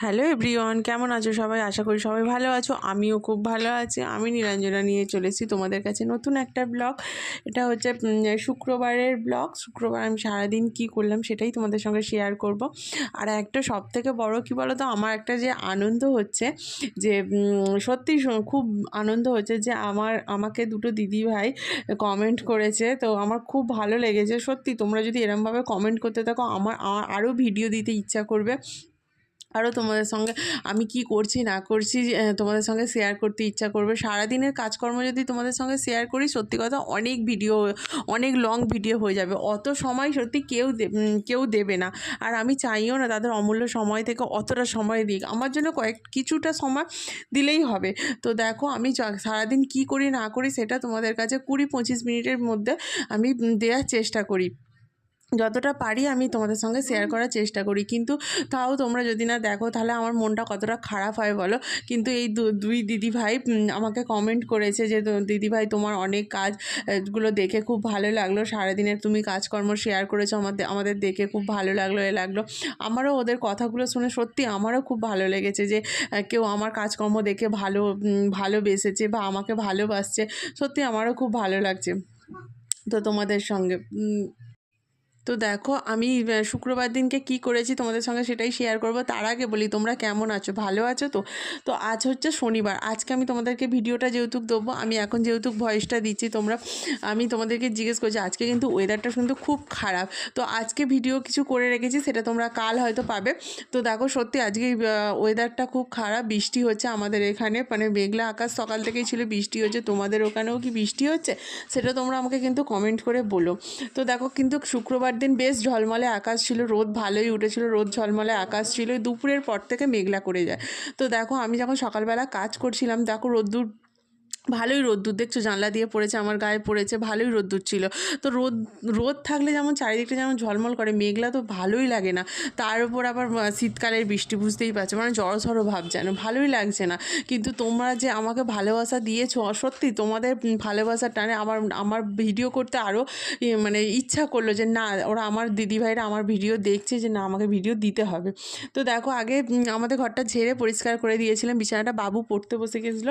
Hello everyone, কেমন আছো সবাই? আশা করি সবাই ভালো আছো। আমিও খুব ভালো আছি। আমি নিরঞ্জনা নিয়ে চলেছি তোমাদের কাছে নতুন একটা ব্লগ। এটা হচ্ছে শুক্রবারের ব্লগ। শুক্রবার আমি সারাদিন কি করলাম সেটাই তোমাদের সঙ্গে শেয়ার করব। আর একটা সব থেকে বড় কি বলো তো আমার একটা যে আনন্দ হচ্ছে যে সত্যি খুব আনন্দ হচ্ছে যে আমার, আমাকে দুটো দিদি ভাই কমেন্ট করেছে। তো আমার খুব ভালো লেগেছে। সত্যি তোমরা যদি এরমভাবে কমেন্ট করতে থাকো, আমার আরও ভিডিও দিতে ইচ্ছা করবে। আরও তোমাদের সঙ্গে, আমি কি করছি, না করছি তোমাদের সঙ্গে শেয়ার করতে ইচ্ছা করবে। সারাদিনের কাজকর্ম যদি তোমাদের সঙ্গে শেয়ার করি, সত্যি কথা অনেক ভিডিও অনেক লং ভিডিও হয়ে যাবে। অত সময় সত্যি কেউ কেউ দেবে না। আর আমি চাইও না তাদের অমূল্য সময় থেকে অতটা সময় দিক। আমার জন্য কয়েক, কিছুটা সময় দিলেই হবে। তো দেখো, আমি সারাদিন কি করি, না করি, সেটা তোমাদের কাছে কুড়ি পঁচিশ মিনিটের মধ্যে আমি দেওয়ার চেষ্টা করি। যতটা পারি আমি তোমাদের সঙ্গে শেয়ার করার চেষ্টা করি। কিন্তু তাও তোমরা যদি না দেখো তাহলে আমার মনটা কতটা খারাপ হয় বলো? কিন্তু এই দুই দিদি ভাই আমাকে কমেন্ট করেছে যে দিদি ভাই তোমার অনেক কাজগুলো দেখে খুব ভালো লাগল। সারাদিনের তুমি কাজকর্ম শেয়ার করেছ আমাদের আমাদের দেখে খুব ভালো লাগল এ লাগল। আমারও ওদের কথাগুলো শুনে সত্যি আমারও খুব ভালো লেগেছে যে কেউ আমার কাজকর্ম দেখে ভালো ভালোবেসেছে বা আমাকে ভালোবাসছে। সত্যি আমারও খুব ভালো লাগছে। তো তোমাদের সঙ্গে তো দেখো আমি শুক্রবার দিনকে কি করেছি তোমাদের সঙ্গে সেটাই শেয়ার করব। তার আগে বলি, তোমরা কেমন আছো? ভালো আছো তো? তো আজ হচ্ছে শনিবার। আজকে আমি তোমাদেরকে ভিডিওটা যেহেতু দেবো, আমি এখন যেহেতু ভয়েসটা দিচ্ছি তোমরা, আমি তোমাদেরকে জিজ্ঞেস করছি, আজকে কিন্তু ওয়েদারটা কিন্তু খুব খারাপ। তো আজকে ভিডিও কিছু করে রেখেছি, সেটা তোমরা কাল হয়তো পাবে। তো দেখো সত্যি আজকে ওয়েদারটা খুব খারাপ, বৃষ্টি হচ্ছে আমাদের এখানে মানে মেঘলা আকাশ, সকাল থেকেই ছিল বৃষ্টি হচ্ছে, তোমাদের ওখানেও কি বৃষ্টি হচ্ছে? সেটা তোমরা আমাকে কিন্তু কমেন্ট করে বলো। তো দেখো কিন্তু শুক্রবার দিন বেশ ঝলমলে আকাশ ছিল, রোদ ভালোই উঠেছিল, রোদ ঝলমলে আকাশ ছিল। দুপুরের পর থেকে মেঘলা করে যায়। তো দেখো, আমি যখন সকালবেলা কাজ করছিলাম, দেখো রোদ্দুর ভালোই রোদ্দুর, দেখছ জানলা দিয়ে পড়েছে, আমার গায়ে পড়েছে, ভালোই রোদ্দুর ছিল। তো রোদ রোদ থাকলে যেমন চারিদিকটা যেমন ঝলমল করে, মেঘলা তো ভালোই লাগে না। তার উপর আবার শীতকালের বৃষ্টি বুঝতেই পারছ মানে জড়ো ঝড়ো ভাব যেন, ভালোই লাগছে না। কিন্তু তোমরা যে আমাকে ভালোবাসা দিয়েছ সত্যি তোমাদের ভালোবাসার টানে আমার আমার ভিডিও করতে আরও মানে ইচ্ছা করল যে না, ওরা আমার দিদিভাইরা আমার ভিডিও দেখছে যে না, আমাকে ভিডিও দিতে হবে। তো দেখো, আগে আমাদের ঘরটা ঝেড়ে পরিষ্কার করে দিয়েছিলাম, বিছানাটা বাবু পড়তে বসে গেছিল,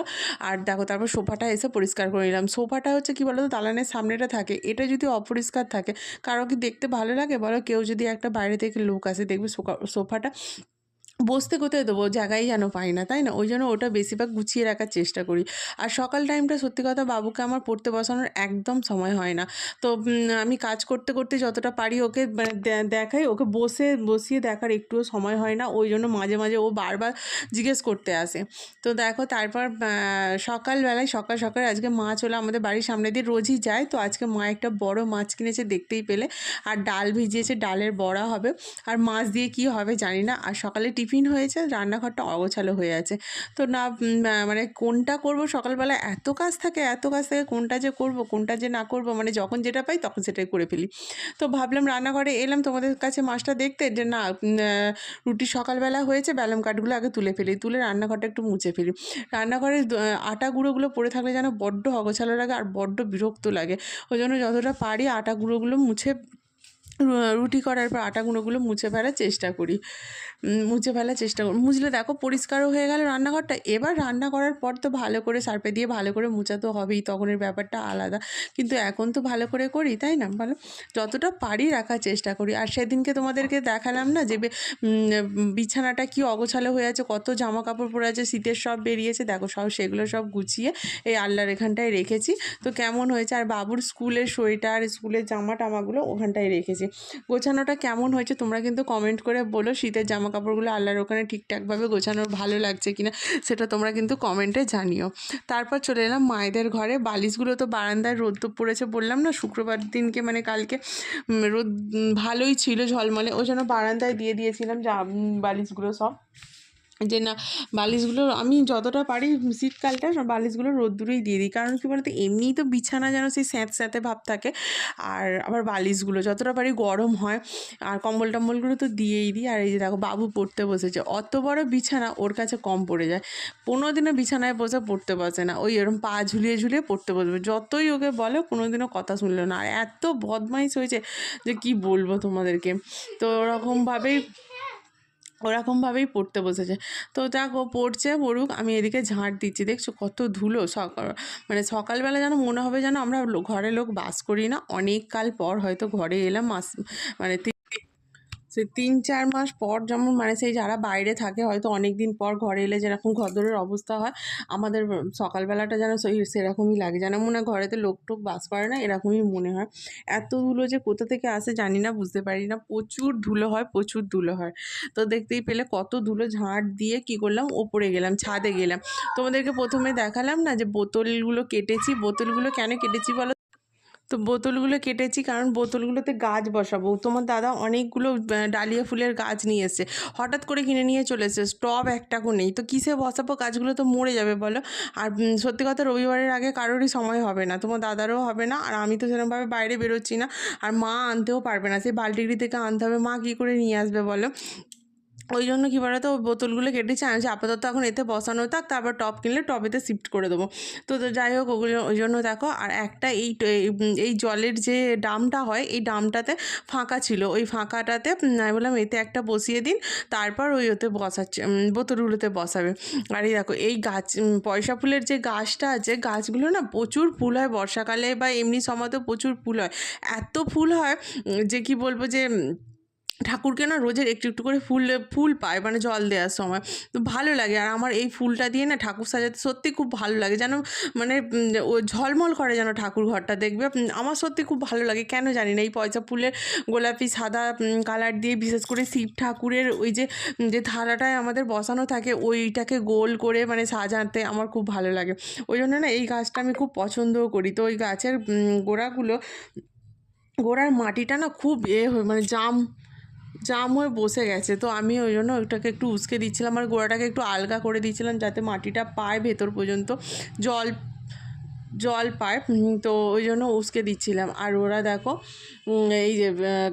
আর দেখো তারপর সোফাটা এসে পরিষ্কার করে নিলাম। সোফাটা হচ্ছে কি বলতো? দালানের সামনেটা থাকে। এটা যদি অপরিষ্কার থাকে, কারও কি দেখতে ভালো লাগে? বলো, কেউ যদি একটা বাইরে থেকে লোক আসে, দেখবে সোফা- সোফাটা বসতে কোথায় দেবো? জায়গায় যেন পাই না, তাই না? ওই জন্য ওটা বেশিরভাগ গুছিয়ে রাখার চেষ্টা করি। আর সকাল টাইমটা সত্যি কথা বাবুকে আমার পড়তে বসানোর একদম সময় হয় না। তো আমি কাজ করতে করতে যতটা পারি ওকে মানে দেখাই, ওকে বসে, বসিয়ে দেখার একটুও সময় হয় না। ওই জন্য মাঝে মাঝে ও বারবার জিজ্ঞেস করতে আসে। তো দেখো, তারপর সকালবেলায়, সকাল সকাল আজকে মাছ হলো আমাদের বাড়ির সামনে দিয়ে রোজই যায়। তো আজকে মা একটা বড় মাছ কিনেছে দেখতেই পেলে। আর ডাল ভিজিয়েছে, ডালের বড়া হবে। আর মাছ দিয়ে কি হবে জানি না। আর সকালে টিফিন হয়েছে রান্নাঘরটা অগোছালো হয়ে আছে। তো না মানে কোনটা করব সকালবেলা? এত কাজ থাকে এত কাজ থাকে কোনটা যে করব কোনটা যে না করব মানে যখন যেটা পাই তখন সেটাই করে ফেলি। তো ভাবলাম রান্নাঘরে এলাম তোমাদের কাছে মাছটা দেখতে যে না রুটি সকালবেলা হয়েছে ব্যালম কাঠগুলো আগে তুলে ফেলি তুলে রান্নাঘরটা একটু মুছে ফেলি। রান্নাঘরে দ- আহ, আটা গুঁড়োগুলো পড়ে থাকলে যেন বড্ড অগোছালো লাগে আর বড্ড বিরক্ত লাগে। ওই জন্য যতটা পারি আটা গুঁড়োগুলো মুছে রুটি করার পর আটা গুঁড়োগুলো মুছে ফেলার চেষ্টা করি। মুছে ফেলার চেষ্টা করি। মুছলে দেখো পরিষ্কারও হয়ে গেল রান্নাঘরটা। এবার রান্না করার পর তো ভালো করে সার্পে দিয়ে ভালো করে মুছা তো হবেই, তখনের ব্যাপারটা আলাদা। কিন্তু এখন তো ভালো করে করি, তাই না? ভালো যতটা পারি রাখার চেষ্টা করি। আর সেদিনকে তোমাদেরকে দেখালাম না যে বিছানাটা কি অগোছালো হয়ে আছে, কত জামা কাপড় পরে আছে, শীতের সব বেরিয়েছে। দেখো সব সেগুলো সব গুছিয়ে এই আল্লাহর এখানটায় রেখেছি। তো কেমন হয়েছে? আর বাবুর স্কুলের সোয়েটার, স্কুলের জামা টামাগুলো ওখানটায় রেখেছি। গোছানোটা কেমন হয়েছে তোমরা কিন্তু কমেন্ট করে বলো। শীতের জামা কাপড়গুলো আল্লাহর ওখানে ঠিকঠাকভাবে গোছানো ভালো লাগছে কিনা সেটা তোমরা কিন্তু কমেন্টে জানিও। তারপর চলে এলাম মায়েদের ঘরে। বালিশগুলো তো বারান্দায় রোদ তো পড়েছে বললাম না, শুক্রবার দিনকে মানে কালকে রোদ ভালোই ছিল ঝলমলে। ওই জন্য বারান্দায় দিয়ে দিয়েছিলাম যা বালিশগুলো সব। যে না, বালিশগুলো আমি যতটা পারি শীতকালটা বালিশগুলো রোদ্দুরেই দিয়ে দিই। কারণ কী বলতো, এমনিই তো বিছানা যেন সেই স্যাঁত স্যাঁতে ভাব থাকে। আর আবার বালিশগুলো যতটা পারি গরম হয়, আর কম্বল টম্বলগুলো তো দিয়েই দিই। আর এই যে দেখো, বাবু পড়তে বসেছে। অত বড় বিছানা ওর কাছে কম পড়ে যায়। কোনো দিনও বিছানায় বসে পড়তে বসে না। ওই এরকম পা ঝুলিয়ে ঝুলিয়ে পড়তে বসবে। যতই ওকে বলে কোনো দিনও কথা শুনলো না। আর এত বদমাইশ হয়েছে যে কি বলব তোমাদেরকে? তো ওরকমভাবেই ওরকমভাবেই পড়তে বসেছে। তো যাক ও পড়ছে, পড়ুক, আমি এদিকে ঝাঁট দিচ্ছি। দেখছ কত ধুলো সকাল মানে সকালবেলা যেন মনে হবে যেন আমরা ঘরে লোক বাস করি না। অনেক কাল পর হয়তো ঘরে এলাম মাস মানে তি- সে তিন, চার মাস পর যেমন মানে সেই যারা বাইরে থাকে হয়তো অনেক দিন পর ঘরে এলে যেরকম ঘরদোরের অবস্থা হয়, আমাদের সকালবেলাটা যেন সেই- সেরকমই লাগে। যেন মনে হয় ঘরেতে লোক টোক বাস করে না, এরকমই মনে হয়। এত ধুলো যে কোথা থেকে আসে জানি না, বুঝতে পারি না। প্রচুর ধুলো হয়, প্রচুর ধুলো হয়। তো দেখতেই পেলে কত ধুলো ঝাঁট দিয়ে কি করলাম, ওপরে গেলাম, ছাদে গেলাম। তোমাদেরকে প্রথমে দেখালাম না যে বোতলগুলো কেটেছি, বোতলগুলো কেন কেটেছি বলো? তো বোতলগুলো কেটেছি কারণ বোতলগুলোতে গাছ বসাবো। তোমার দাদা অনেকগুলো ডালিয়া ফুলের গাছ নিয়ে এসছে। হঠাৎ করে কিনে নিয়ে চলে এসছে। স্টব একটাকও নেই। তো কিসে বসাবো? গাছগুলো তো মরে যাবে বলো। আর সত্যি কথা রবিবারের আগে কারোরই সময় হবে না। তোমার দাদারও হবে না। আর আমি তো সেরকমভাবে বাইরে বেরোচ্ছি না। আর মা আনতেও পারবে না। সেই বালতিটি থেকে আনতে হবে। মা কী করে নিয়ে আসবে বলো? ওই জন্য কী বলতো ওই বোতলগুলো কেটেছি আমি বলছি, আপাতত এখন এতে বসানো থাক তারপর টপ কিনলে টবেতে শিফট করে দেবো। তো যাই হোক ওগুলো ওই জন্য দেখো আর একটা এই এই, জলের যে ডামটা হয় এই ডামটাতে ফাঁকা ছিল ওই ফাঁকাটাতে আমি বললাম এতে একটা বসিয়ে দিন তারপর ওই ওতে বসাচ্ছে বোতলগুলোতে বসাবে। আর এই দেখো এই গাছ পয়সা ফুলের যে গাছটা আছে গাছগুলো না প্রচুর ফুল হয় বর্ষাকালে বা এমনি সময়তেও প্রচুর ফুল হয়। এত ফুল হয় যে কি বলব যে ঠাকুরকে না রোজের একটু একটু করে ফুল ফুল পায় মানে জল দেওয়ার সময়। তো ভালো লাগে। আর আমার এই ফুলটা দিয়ে না ঠাকুর সাজাতে সত্যি খুব ভালো লাগে। যেন মানে ও ঝলমল করে যেন ঠাকুর ঘরটা দেখবে। আমার সত্যি খুব ভালো লাগে। কেন জানি না, এই পয়সা ফুলের গোলাপি, সাদা কালার দিয়ে বিশেষ করে শিব ঠাকুরের ওই যে যে থালাটায় আমাদের বসানো থাকে, ওইটাকে গোল করে মানে সাজাতে আমার খুব ভালো লাগে। ওই জন্য না এই গাছটা আমি খুব পছন্দও করি। তো ওই গাছের গোড়াগুলো, গোড়ার মাটিটা না খুব এ মানে জাম জাম হয়ে বসে গেছে। তো আমি ওই জন্য ওইটাকে একটু উসকে দিচ্ছিলাম আর গোড়াটাকে একটু আলগা করে দিয়েছিলাম যাতে মাটিটা পায় ভেতর পর্যন্ত। জল জল পায় তো ওই জন্য উসকে দিচ্ছিলাম। আর ওরা দেখো এই যে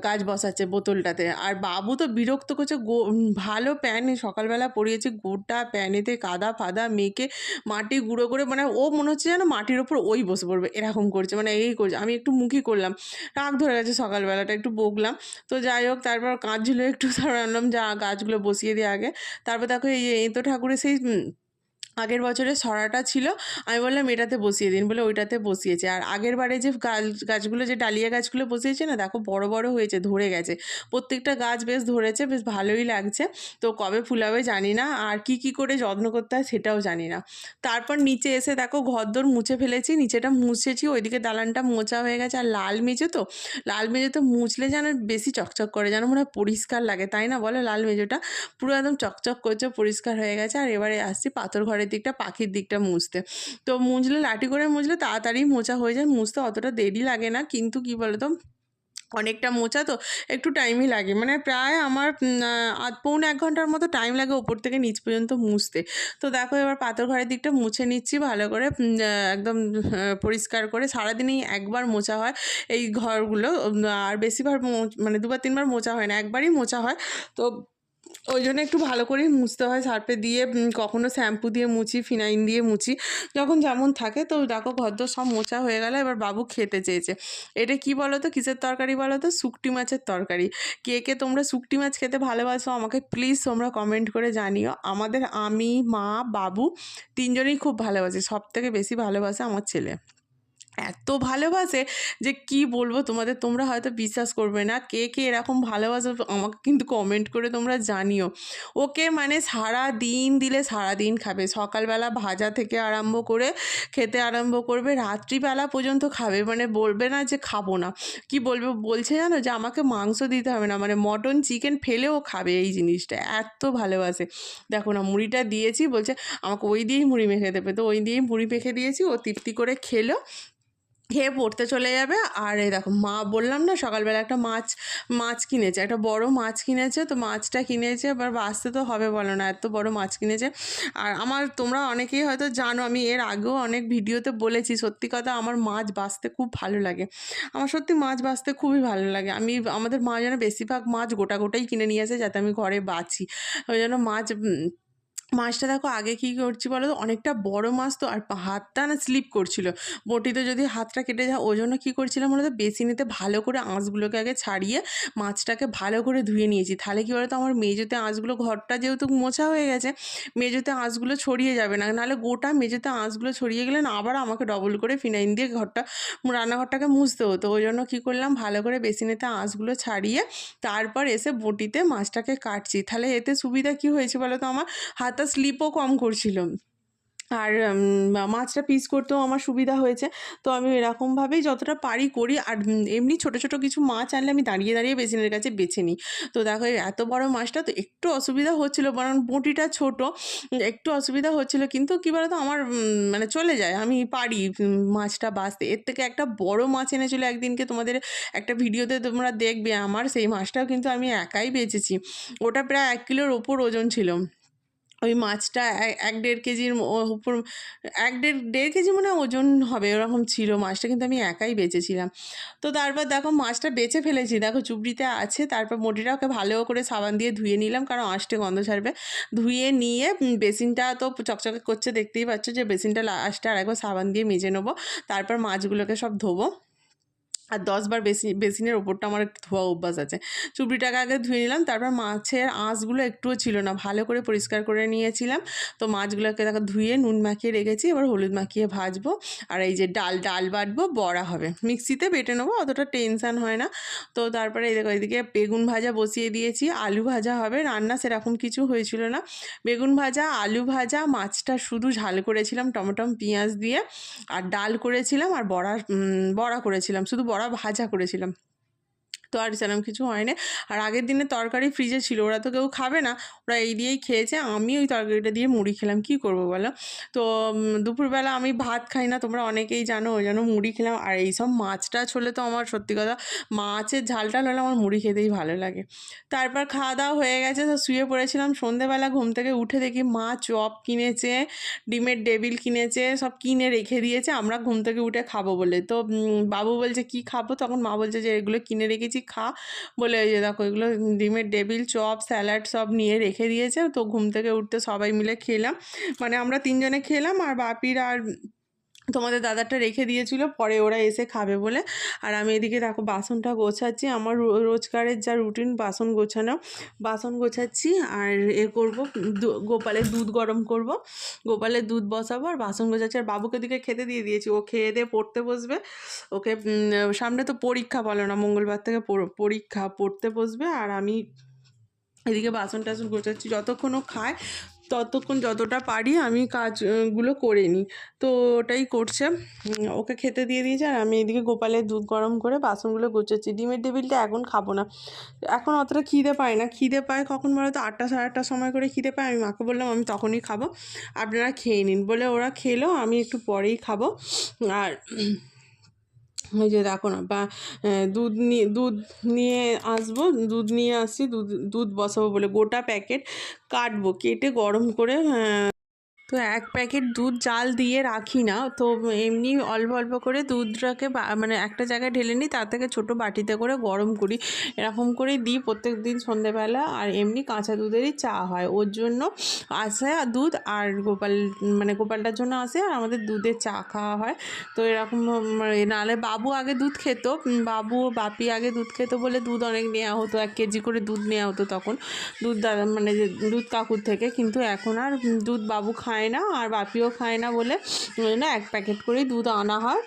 গাছ বসাচ্ছে বোতলটাতে। আর বাবু তো বিরক্ত করছে, গো ভালো প্যান সকালবেলা পরিয়েছে গোটা প্যানেতে কাদা ফাদা মেখে মাটি গুঁড়ো করে মানে ও মনে হচ্ছে যেন মাটির ওপর ওই বসে পড়বে, এরকম করছে মানে এই করছে। আমি একটু মুখই করলাম, রাগ ধরে গেছে সকালবেলাটা, একটু বকলাম। তো যাই হোক, তারপর কাঁচ ঝুলে একটু ধরালাম যা গাছগুলো বসিয়ে দিয়ে আগে। তারপর দেখো এই এঁতো ঠাকুরের সেই আগের বছরে সরাটা ছিল, আমি বললাম এটাতে বসিয়ে দিন, বলে ওইটাতে বসিয়েছে। আর আগের বারে যে গাছ, গাছগুলো যে ডালিয়া গাছগুলো বসিয়েছে না, দেখো বড় বড় হয়েছে, ধরে গেছে। প্রত্যেকটা গাছ বেশ ধরেছে, বেশ ভালোই লাগছে। তো কবে ফুলাবে জানি না, আর কি কি করে যত্ন করতে হয় সেটাও জানি না। তারপর নিচে এসে দেখো ঘরদোর মুছে ফেলেছি, নিচেটা মুছেছি, ওইদিকে দালানটা মোচা হয়ে গেছে, আর লাল মেজো তো, লাল মেজো তো মুছলে যেন বেশি চকচক করে, যেন মনে হয় পরিষ্কার লাগে, তাই না বলো লাল মেজোটা পুরো একদম চকচক করছে, পরিষ্কার হয়ে গেছে, আর এবারে আসছি পাথর ঘরের দিকটা, পাখির দিকটা মুছতে। তো মুছলে, লাঠি করে মুছলে তাড়াতাড়ি মোচা হয়ে যায়। মুছতে অতটা দেরি লাগে না, কিন্তু কি বলতো, অনেকটা মোচা তো একটু টাইমই লাগে। মানে প্রায় আমার আধ, পৌনে এক ঘণ্টার মতো টাইম লাগে ওপর থেকে নিচ পর্যন্ত মুছতে। তো দেখো, এবার পাথর ঘরের দিকটা মুছে নিচ্ছি ভালো করে একদম পরিষ্কার করে। সারাদিনেই একবার মোচা হয় এই ঘরগুলো। আর মো- মানে দুবার তিনবার মোচা হয় না, একবারই মোচা হয়। তো ওই জন্য একটু ভালো করেই মুছতে হয়। সার্ফে দিয়ে কখনো শ্যাম্পু দিয়ে মুছি ফিনাইন দিয়ে মুছি। যখন যেমন থাকে, তো দেখো ঘরদোর সব মোছা হয়ে গেল, এবার বাবু খেতে চেয়েছে। এটা কি বলো তো কিসের তরকারি বলো তো শুকটি মাছের তরকারি। কে কে তোমরা শুকটি মাছ খেতে ভালোবাসো, আমাকে প্লিজ তোমরা কমেন্ট করে জানিও। আমাদের আমি, মা, বাবু তিনজনেই খুব ভালোবাসি সব থেকে বেশি ভালোবাসে আমার ছেলে। এত ভালোবাসে যে কি বলব তোমাদের? তোমরা হয়তো বিশ্বাস করবে না। কে কে এরকম ভালোবাসো আমাকে কিন্তু কমেন্ট করে তোমরা জানিও। ওকে মানে সারা দিন দিলে সারা দিন খাবে। সকালবেলা ভাজা থেকে আরম্ভ করে খেতে আরম্ভ করবে। রাত্রিবেলা পর্যন্ত খাবে। মানে বলবে না যে খাব না। কি বলবে? বলছে জানো যে আমাকে মাংস দিতে হবে না। মানে মটন চিকেন ফেলেও খাবে এই জিনিসটা। এত ভালোবাসে। দেখো না, মুড়িটা দিয়েছি। বলছে আমাকে ওই দিয়েই মুড়ি মেখে দেবে। তো ওই দিয়েই মুড়ি মেখে দিয়েছি। ও তৃপ্তি করে খেলো। খেয়ে পড়তে চলে যাবে। আর এই দেখো, মা বললাম না, সকালবেলা একটা মাছ মাছ কিনেছে, একটা বড় মাছ কিনেছে, তো মাছটা কিনেছে, এবার বাঁচতে তো হবে বলো না, এত বড় মাছ কিনেছে। আর আমার, তোমরা অনেকেই হয়তো জানো, আমি এর আগেও অনেক ভিডিওতে বলেছি, সত্যি কথা আমার মাছ বাঁচতে খুব ভালো লাগে। আমার সত্যি মাছ বাঁচতে খুবই ভালো লাগে। আমি, আমাদের মা যেন বেশিরভাগ মাছ গোটা গোটাই কিনে নিয়ে আসে, যাতে আমি ঘরে বাছি ওই জন্য মাছ মাছটা দেখো আগে কী করছি বলো তো? অনেকটা বড় মাছ তো, আর হাতটা না স্লিপ করছিল। বটিতে যদি হাতটা কেটে যায়, ওই জন্য কী করছিলাম বলো তো? বেসিনেতে ভালো করে আঁশগুলোকে আগে ছাড়িয়ে মাছটাকে ভালো করে ধুয়ে নিয়েছি। তাহলে কী বলো তো? আমার মেজোতে আঁশগুলো, ঘরটা যেহেতু মোছা হয়ে গেছে মেজোতে আঁশগুলো ছড়িয়ে যাবে না। নাহলে গোটা মেজোতে আঁশগুলো ছড়িয়ে গেলে না আবার আমাকে ডবল করে ফিনাইল দিয়ে ঘরটা, রান্নাঘরটাকে মুছতে হতো। ওই জন্য কী করলাম? ভালো করে বেসিনেতে আঁশগুলো ছাড়িয়ে, তারপর এসে বটিতে মাছটাকে কাটছি। তাহলে এতে সুবিধা কী হয়েছে বলো তো আমার? হাতটা স্লিপও কম করছিল আর মাছটা পিস করতেও আমার সুবিধা হয়েছে। তো আমি এরকমভাবেই যতটা পারি করি। আর এমনি ছোটো ছোটো কিছু মাছ আনলে আমি দাঁড়িয়ে দাঁড়িয়ে বেসিনের কাছে বেছে নিই। তো দেখো এত বড় মাছটা তো একটু অসুবিধা হচ্ছিল, বরং বটিটা ছোট, একটু অসুবিধা হচ্ছিল। কিন্তু কী বলতো, আমার মানে চলে যায়, আমি পারি মাছটা বাঁচতে। এর থেকে একটা বড় মাছ এনেছিল একদিনকে তোমাদের একটা ভিডিওতে তোমরা দেখবে। আমার সেই মাছটাও কিন্তু আমি একাই বেঁচেছি। ওটা প্রায় এক কিলোর ওপর ওজন ছিল। ওই মাছটা এক দেড় কেজির উপর, এক দেড় দেড় কেজি মনে হয় ওজন হবে, ওরকম ছিল মাছটা, কিন্তু আমি একাই বেচেছিলাম। তো তারপর দেখো মাছটা বেছে ফেলেছি, দেখো চুবড়িতে আছে, তারপর মোটিটা ওকে ভালো করে সাবান দিয়ে ধুয়ে নিলাম, কারণ আঁশটে গন্ধ ছাড়বে। ধুয়ে নিয়ে বেসিনটা তো চকচকে করছে, দেখতেই পাচ্ছ যে বেসিনটা লাস্টে আরেকবার সাবান দিয়ে মেজে নেব, তারপর মাছগুলোকে সব ধোবো। আর দশবার বেসি, বেসিনের ওপরটা আমার একটু ধোয়া অভ্যাস আছে। চুবড়িটাকে আগে ধুয়ে নিলাম, তারপর মাছের আঁশগুলো একটুও ছিল না, ভালো করে পরিষ্কার করে নিয়েছিলাম। তো মাছগুলোকে তাকে ধুয়ে নুন মাখিয়ে রেখেছি, এবার হলুদ মাখিয়ে ভাজবো। আর এই যে ডাল ডাল বাটবো, বড়া হবে। মিক্সিতে বেটে নেব, অতটা টেনশান হয় না। তো তারপরে এই দেখো, এদিকে বেগুন ভাজা বসিয়ে দিয়েছি, আলু ভাজা হবে, রান্না সেরকম কিছু হয়েছিল না। বেগুন ভাজা, আলু ভাজা, মাছটা শুধু ঝাল করেছিলাম, টমেটম, পেঁয়াজ দিয়ে। আর ডাল করেছিলাম, আর বড়া বড়া করেছিলাম, শুধু বড়া ভাজা করেছিলাম। তো আর সেরকম কিছু হয়নি। আর আগের দিনে তরকারি ফ্রিজে ছিল, ওরা তো কেউ খাবে না। ওরা এই দিয়েই খেয়েছে, আমি ওই তরকারিটা দিয়ে মুড়ি খেলাম, কী করব বলো? তো দুপুরবেলা আমি ভাত খাই না, তোমরা অনেকেই জানো, ওই জন্য মুড়ি খেলাম। আর এইসব মাছ টাছ হলে তো আমার সত্যি কথা, মাছের ঝাল টাল হলে আমার মুড়ি খেতেই ভালো লাগে। তারপর খাওয়া দাওয়া হয়ে গেছে, তো শুয়ে পড়েছিলাম। সন্ধেবেলা ঘুম থেকে উঠে দেখি মা চপ কিনেছে, ডিমের ডেবিল কিনেছে, সব কিনে রেখে দিয়েছে। আমরা ঘুম থেকে উঠে খাব বলে। তো বাবু বলছে, কি খাব? তখন মা বলছে যে, এগুলো কিনে রেখেছি খা। বলে এই যে দেখো এগুলো ডিমের ডেবিল চপ, স্যালাড সব নিয়ে রেখে দিয়েছে। তো ঘুম থেকে উঠতে সবাই মিলে খেলাম। মানে আমরা তিনজনে খেলাম আর বাপির আর তোমাদের দাদাটা রেখে দিয়েছিল, পরে ওরা এসে খাবে বলে। আর আমি এদিকে দেখো বাসনটা গোছাচ্ছি, আমার রোজকারের যা রুটিন বাসন গোছানো, বাসন গোছাচ্ছি আর এ করব গোপালের দুধ গরম করব। গোপালের দুধ বসাবো আর বাসন গোছাচ্ছি, আর বাবুকে দিকে খেতে দিয়ে দিয়েছি, ও খেয়ে দিয়ে পড়তে বসবে। ওকে সামনে তো পরীক্ষা বলো না, মঙ্গলবার থেকে পরীক্ষা, পড়তে বসবে। আর আমি এদিকে বাসন টাসন গোছাচ্ছি, যতক্ষণ ও খায় ততক্ষণ যতটা পারি আমি কাজগুলো করে নিই। তো ওটাই করছে। ওকে খেতে দিয়ে দিয়েছে আর আমি এদিকে গোপালের দুধ গরম করে বাসনগুলো গোছাচ্ছি। ডিমের টেবিলটা এখন খাব না। এখন অতটা খিদে পায় না। খিদে পায় কখন বলো তো? আটটা সাড়ে আটটার সময় করে খিদে পায়। আমি মাকে বললাম, আমি তখনই খাব। আপনারা খেয়ে নিন। বলে ওরা খেলো, আমি একটু পরেই খাব। আর ওই যে দেখো না বা দুধ নিয়ে দুধ নিয়ে আসব দুধ নিয়ে আসছি দুধ দুধ বসাবো বলে গোটা প্যাকেট কাটবো কেটে গরম করে আহ, তো এক প্যাকেট দুধ জাল দিয়ে রাখি না। তো এমনি অল্প অল্প করে দুধটাকে মানে একটা জায়গায় ঢেলে নিই তার থেকে ছোটো বাটিতে করে গরম করি। এরকম করেই দিই প্রত্যেক দিন সন্ধেবেলা। আর এমনি কাঁচা দুধেরই চা হয়। ওর জন্য আসে দুধ আর গোপাল মানে গোপালটার জন্য আসে আর আমাদের দুধের চা খাওয়া হয়। তো এরকম উম, নাহলে বাবু আগে দুধ খেত বাবু বাপি আগে দুধ খেত বলে দুধ অনেক নেওয়া হতো। এক কেজি করে দুধ নেওয়া হতো তখন। দুধ দাদা মানে দুধ কাকুর থেকে। কিন্তু এখন আর দুধ বাবু খায় না আর বাপিও খায় না বলে না, এক প্যাকেট করেই দুধ আনা হয়।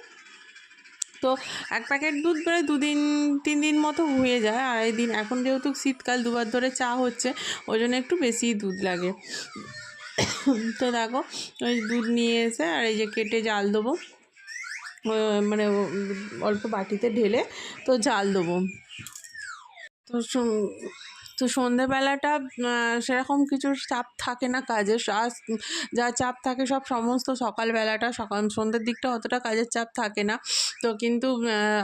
তো এক প্যাকেট দুধ প্রায় দুদিন তিন দিন মতো হয়ে যায়। আর এই দিন, এখন যেহেতু শীতকাল, দুবার ধরে চা হচ্ছে, ওই জন্য একটু বেশিই দুধ লাগে। তো দেখো, ওই দুধ নিয়ে এসে, আর এই যে কেটে জাল দেবো মানে অল্প বাটিতে ঢেলে, তো জাল দেবো। তো তো সন্ধেবেলাটা সেরকম কিছু চাপ থাকে না কাজের যা চাপ থাকে সব সমস্ত সকালবেলাটা, সকাল, সন্ধ্যের দিকটা অতটা কাজের চাপ থাকে না। তো কিন্তু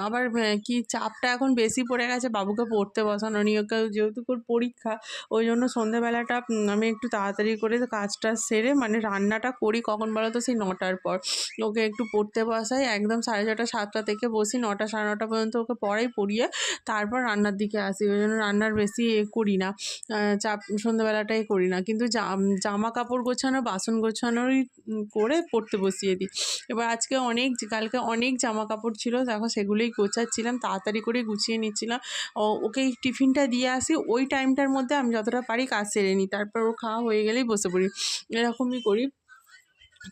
আবার কি চাপটা এখন বেশি পড়ে গেছে, বাবুকে পড়তে বসানো নিয়ে। ওকে যেহেতু পরীক্ষা, ওই জন্য সন্ধেবেলাটা আমি একটু তাড়াতাড়ি করে কাজটা সেরে মানে রান্নাটা করি কখন বলো তো, সেই নটার পর। ওকে একটু পড়তে বসাই, একদম সাড়ে ছটা, সাতটা থেকে বসি, নটা, সাড়ে নটা পর্যন্ত ওকে পড়াই, পড়িয়ে তারপর রান্নার দিকে আসি। ওই জন্য রান্নার বেশি করি করি না। চাপ, সন্ধ্যাবেলাটাই করি না। কিন্তু জাম- কাপড় গোছানো, বাসন গোছানোই করে পড়তে বসিয়ে দিই। এবার আজকে অনেক, কালকে অনেক জামা কাপড় ছিল, দেখো সেগুলোই গোছাচ্ছিলাম, তাড়াতাড়ি করে গুছিয়ে নিচ্ছিলাম। ওকে টিফিনটা দিয়ে আসি, ওই টাইমটার মধ্যে আমি যতটা পারি কাজ সেরে নিই, তারপর ও খাওয়া হয়ে গেলেই বসে পড়ি। এরকমই করি।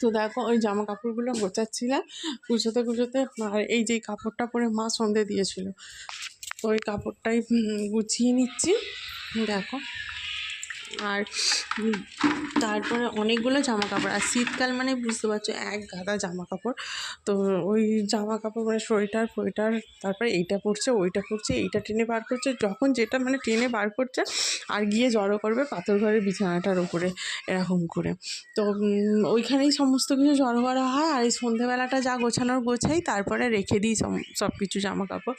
তো দেখো ওই জামা কাপড়গুলো গোছাচ্ছিলাম, গুছোতে গুছোতে, আর এই যে কাপড়টা পরে মা সন্ধে দিয়েছিল। ওই কাপড়টাই গুছিয়ে নিচ্ছি। দেখো। আর তারপরে অনেকগুলো জামা কাপড় আর শীতকাল মানে বুঝতে পারছ, এক গাদা জামা কাপড় তো ওই জামা কাপড় মানে সোয়েটার, ফোয়েটার, তারপরে এইটা পরছে, ওইটা পরছে, এইটা টেনে বার করছে। যখন যেটা মানে টেনে বার করছে, আর গিয়ে জড়ো করবে পাথর ঘরের বিছানাটার উপরে, এরকম করে। তো ওইখানেই সমস্ত কিছু জড়ো করা হয়, আর এই সন্ধেবেলাটা যা গোছানোর গোছাই, তারপরে রেখে দিই সব সব কিছু জামা কাপড়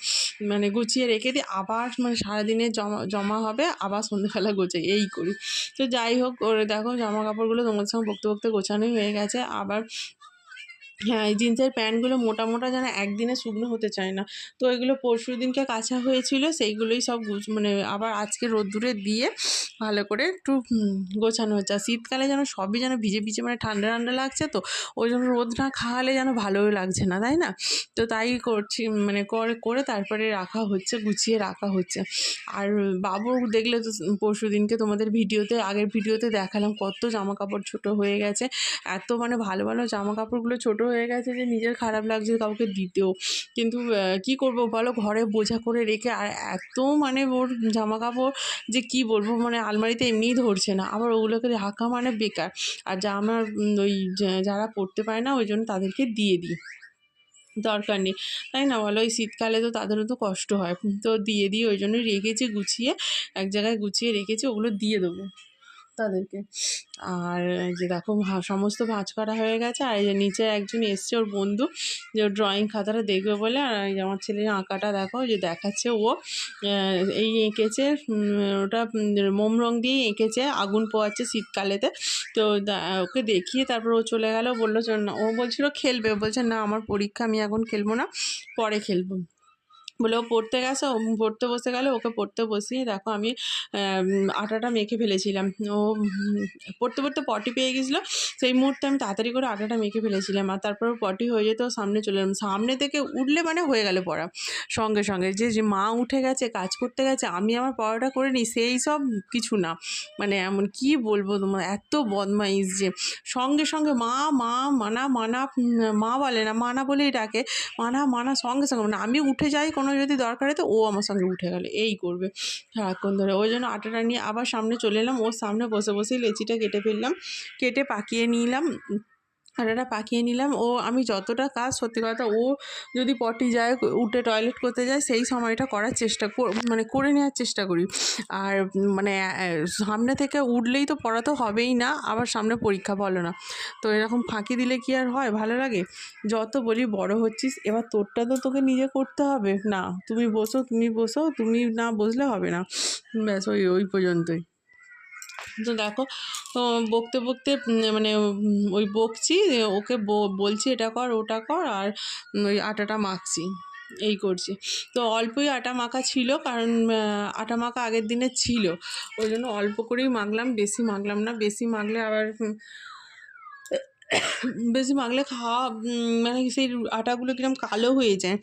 মানে গুছিয়ে রেখে দিই, আবার মানে সারাদিনে জমা জমা হবে, আবার সন্ধেবেলা গোছাই, এই করি। তো যাই হোক, ওর দেখো জামা কাপড়গুলো তোমাদের সঙ্গে বকতে বকতে গোছানোই হয়ে গেছে। আবার হ্যাঁ এই জিন্সের প্যান্টগুলো মোটা মোটা যেন একদিনে শুকনো হতে চায় না। তো এগুলো পরশু দিনকে কাছা হয়েছিল, সেইগুলোই সব মানে আবার আজকে রোদ্দুরে দিয়ে ভালো করে একটু গোছানো হচ্ছে। আর শীতকালে যেন সবই যেন ভিজে ভিজে মানে ঠান্ডা ঠান্ডা লাগছে তো, ওই জন্য রোদ না খাওয়ালে যেন ভালোই লাগছে না, তাই না? তো তাই করছি মানে করে করে তারপরে রাখা হচ্ছে, গুছিয়ে রাখা হচ্ছে। আর বাবু দেখলে তো, পরশু দিনকে তোমাদের ভিডিওতে, আগের ভিডিওতে দেখালাম কত জামা কাপড় ছোটো হয়ে গেছে। এত মানে ভালো ভালো জামা কাপড়গুলো ছোটো হয়ে গেছে যে নিজের খারাপ লাগছে কাউকে দিতেও। কিন্তু কী করব বলো? ঘরে বোঝা করে রেখে আর এত মানে ওর জামা কাপড় যে কি বলব? মানে আলমারিতে এমনিই ধরছে না। আবার ওগুলোকে রাখা মানে বেকার। আর যা আমার ওই যারা পড়তে পারে না, ওই জন্য তাদেরকে দিয়ে দিই। দরকার নেই। তাই না বলো? এই শীতকালে তো তাদেরও তো কষ্ট হয়। তো দিয়ে দিই, ওই জন্যই রেখেছি, গুছিয়ে, এক জায়গায় গুছিয়ে রেখেছি, ওগুলো দিয়ে দেবো। তাদেরকে। আর যে দেখো সমস্ত ভাঁজ করা হয়ে গেছে। আর এই যে নিচে একজন এসছে ওর বন্ধু, যে ওর ড্রয়িং খাতাটা দেখবে বলে। আর আমার ছেলের আঁকাটা দেখো যে দেখাচ্ছে ও। এই এঁকেছে ওটা মোম রং দিয়ে এঁকেছে, আগুন পোয়াচ্ছে শীতকালেতে। তো ওকে দেখিয়ে তারপর ও চলে গেল। বলল ও বলছিল, খেলবে। বলছে, না, আমার পরীক্ষা, আমি এখন খেলব না, পরে খেলব। বলে ও পড়তে গেছে পড়তে বসে গেলে ওকে পড়তে বসিয়ে দেখো আমি আটাটা মেখে ফেলেছিলাম। ও পড়তে পড়তে পটি পেয়ে গেছিল, সেই মুহূর্তে আমি তাড়াতাড়ি করে আটাটা মেখে ফেলেছিলাম। আর তারপর পটি হয়ে যেত সামনে চলে এলাম। সামনে থেকে উঠলে মানে হয়ে গেল পড়া। সঙ্গে সঙ্গে যে যে মা উঠে গেছে, কাজ করতে গেছে, আমি আমার পড়াটা করে নিই, সেই সব কিছু না। মানে এমন কি বলব তোমার, এত বদমাইশ যে। সঙ্গে সঙ্গে মা মা, মানা মানা মা বলে না, মানা বলেই ডাকে। মানা মানা, সঙ্গে সঙ্গে মানে আমি উঠে যাই কোনো যদি দরকার হয় তো ও আমার সঙ্গে উঠে গেলে, এই করবে। সারাক্ষণ ধরে ওই জন্য আটাটা নিয়ে আবার সামনে চলে এলাম, ওর সামনে বসে বসেই লেচিটা কেটে ফেললাম, কেটে পাকিয়ে নিলাম। আটাটা পাকিয়ে নিলাম। ও, আমি যতটা কাজ, সত্যি কথা, ও যদি পটি যায়, উঠে টয়লেট করতে যায়, সেই সময়টা করার চেষ্টা মানে করে নেওয়ার চেষ্টা করি। আর মানে সামনে থেকে উঠলেই তো পড়া তো হবেই না, আবার সামনে পরীক্ষা বলো না। তো এরকম ফাঁকি দিলে কি আর হয়? ভালো লাগে? যত বলি বড় হচ্ছিস, এবার তোরটা তো তোকে নিজে করতে হবে। না, তুমি বসো তুমি বসো, তুমি না বসলে হবে না। ব্যাস, ওই ওই পর্যন্তই। তো দেখো, তো বকতে বকতে মানে ওই বকছি ওকে বলছি এটা কর, ওটা কর, আর ওই আটাটা মাখছি, এই করছি। তো অল্পই আটা মাখা ছিল, কারণ আটা মাখা আগের দিনে ছিল, ওই জন্য অল্প করেই মাখলাম, বেশি মাখলাম না, বেশি মাখলে আবার বেশি মাখলে খাওয়া মানে সেই আটাগুলো কিরম কালো হয়ে যায়।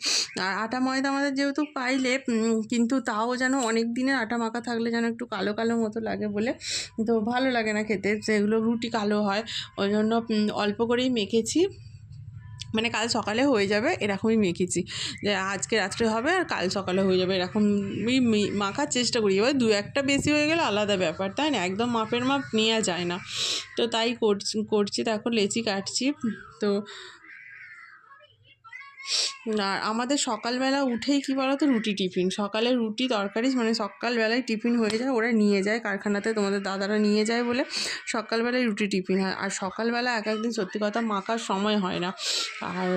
আর আটা ময়দা আমাদের যেহেতু পাইলে কিন্তু তাও যেন অনেক দিনের আটা মাখা থাকলে যেন একটু কালো কালো মতো লাগে বলে, তো ভালো লাগে না খেতে। সেগুলো রুটি কালো হয়, ওই জন্য অল্প করেই মেখেছি। মানে কাল সকালে হয়ে যাবে, এরকমই মেখেছি। যে আজকে রাত্রে হবে আর কাল সকালে হয়ে যাবে এরকম মাখার চেষ্টা করি। এবার দু একটা বেশি হয়ে গেলে আলাদা ব্যাপার, তাই না? একদম মাপের মাপ নেওয়া যায় না। তো তাই করছি করছি, তারপর লেচি কাটছি। তো আর আমাদের সকালবেলা উঠেই কী বলো তো রুটি টিফিন। সকালে রুটি তরকারি মানে সকালবেলায় টিফিন হয়ে যায়, ওরা নিয়ে যায় কারখানাতে, তোমাদের দাদারা নিয়ে যায় বলে সকালবেলায় রুটি টিফিন হয়। আর সকালবেলা এক একদিন সত্যি কথা মাখার সময় হয় না। আর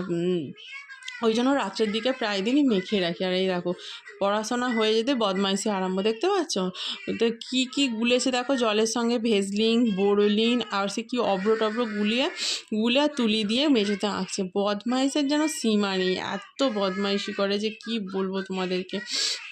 ওই জন্য রাত্রের দিকে প্রায় দিনই মেখে রাখি। আর এই দেখো, পড়াশোনা হয়ে যেতে বদমাইশি আরম্ভ, দেখতে পাচ্ছ? তো কী কী গুলেছে দেখো, জলের সঙ্গে ভেজলিন, বোরোলিন, আর সে কী অব্র টব্র গুলিয়ে, গুলে তুলি দিয়ে মেঝেতে আঁকছে। বদমাইশের যেন সীমা নেই, এত বদমাইশি করে যে কি বলব তোমাদেরকে,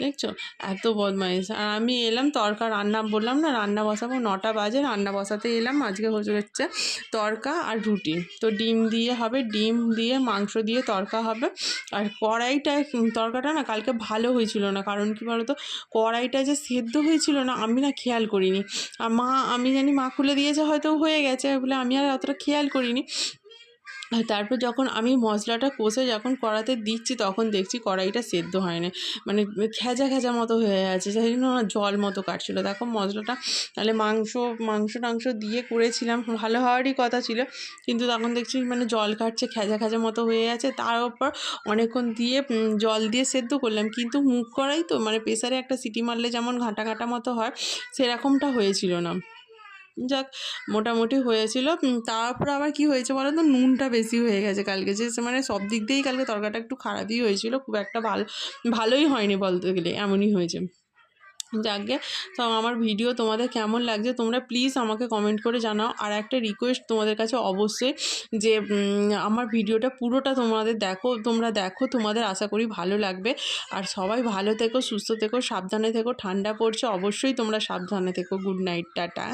দেখছ? এত বদমাইশ। আর আমি এলাম তরকা রান্না, বললাম না রান্না বসাবো, নটা বাজে, রান্না বসাতে এলাম, আজকে হচ্ছে হচ্ছে তরকা আর রুটি। তো ডিম দিয়ে হবে, ডিম দিয়ে মাংস দিয়ে তরকা হবে আর কড়াইটা তরকাটা না কালকে ভালো হয়েছিল না। কারণ কি বলতো? কড়াইটা যে সেদ্ধ হয়েছিল না, আমি না খেয়াল করিনি। আর মা, আমি জানি মা খুলে দিয়েছে, হয়তো হয়ে গেছে। বলে আমি আর অতটা খেয়াল করিনি। তারপর যখন আমি মশলাটা কষে যখন কড়াতে দিচ্ছি, তখন দেখছি কড়াইটা সেদ্ধ হয় না মানে খেজা খেজা মতো হয়ে আছে, সেই জন্য জল মতো কাটছিলো। দেখো মশলাটা, তাহলে মাংস মাংস টাংস দিয়ে করেছিলাম, ভালো হওয়ারই কথা ছিল। কিন্তু তখন দেখছি মানে জল কাটছে, খেজা খেজা মতো হয়ে আছে। তার উপর অনেকক্ষণ দিয়ে জল দিয়ে সেদ্ধ করলাম। কিন্তু মুখ করাই তো মানে প্রেসারে একটা সিটি মারলে যেমন ঘাঁটা ঘাঁটা মতো হয়, সেরকমটা হয়েছিল না। যাক, মোটামুটি হয়েছিল। তারপর আবার কি হয়েছে বলো তো নুনটা বেশি হয়ে গেছে কালকে। যে মানে সব দিক দিয়েই কালকে তরকারিটা একটু খারাপই হয়েছিল। খুব একটা ভালো, ভালোই হয়নি বলতে গেলে, এমনই হয়েছে। যাকে তো আমার ভিডিও তোমাদের কেমন লাগছে তোমরা প্লিজ আমাকে কমেন্ট করে জানাও। আর একটা রিকোয়েস্ট তোমাদের কাছে অবশ্যই যে আমার ভিডিওটা পুরোটা তোমাদের দেখো, তোমরা দেখো, তোমাদের আশা করি ভালো লাগবে। আর সবাই ভালো থেকো, সুস্থ থেকো, সাবধানে থেকো, ঠান্ডা পড়ছে, অবশ্যই তোমরা সাবধানে থেকো। Good night tata.